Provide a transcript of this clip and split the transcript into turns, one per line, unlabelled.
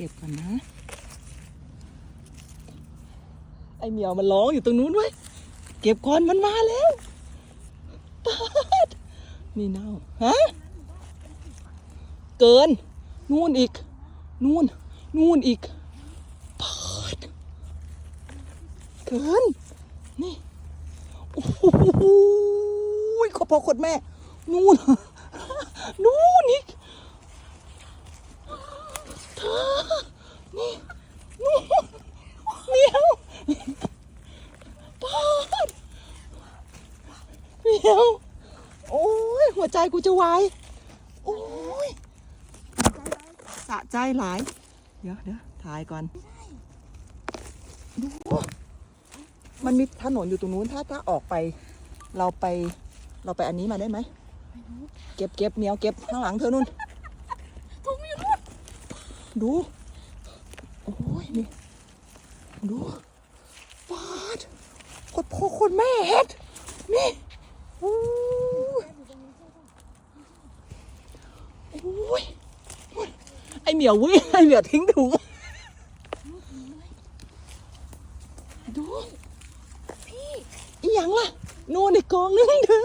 ก็บก่อนนะ ไอเหมียวมันร้องอยู่ตรงนู้นด้วยเก็บก่อนมันมาแล้วปาดนี่เน่าฮะเกิน นู่นอีก นู่น นู่นอีกปาดเกิน นี่ โอ้โหขอพ่อขดแม่ นู่น นู่นอีกเธอ นี่ นู่นเหมียวปาด เหมียวโอ้ยหัวใจกูจะวายโอ้ยสะใจหลาย เดี๋ยวเดี๋ยวถ่ายก่อนดูมันมีถนนอยู่ตรงนู้นถ้าถ้าออกไป เราไป เราไปอันนี้มาได้ไหมเก็บเก็บเหมียวเก็บข้างหลังเธอนู่น
ทุ่งอยู่นู่น
ดูโอ้ยนี่ดูฟาดโคตรพ่อโคตรแม่เฮ็ดนี่ ไอเหมียววิ่งไอเหมียวทิ้งถุงดู
พี่
อีหยังล่ะนู่นในกองนึงเธอ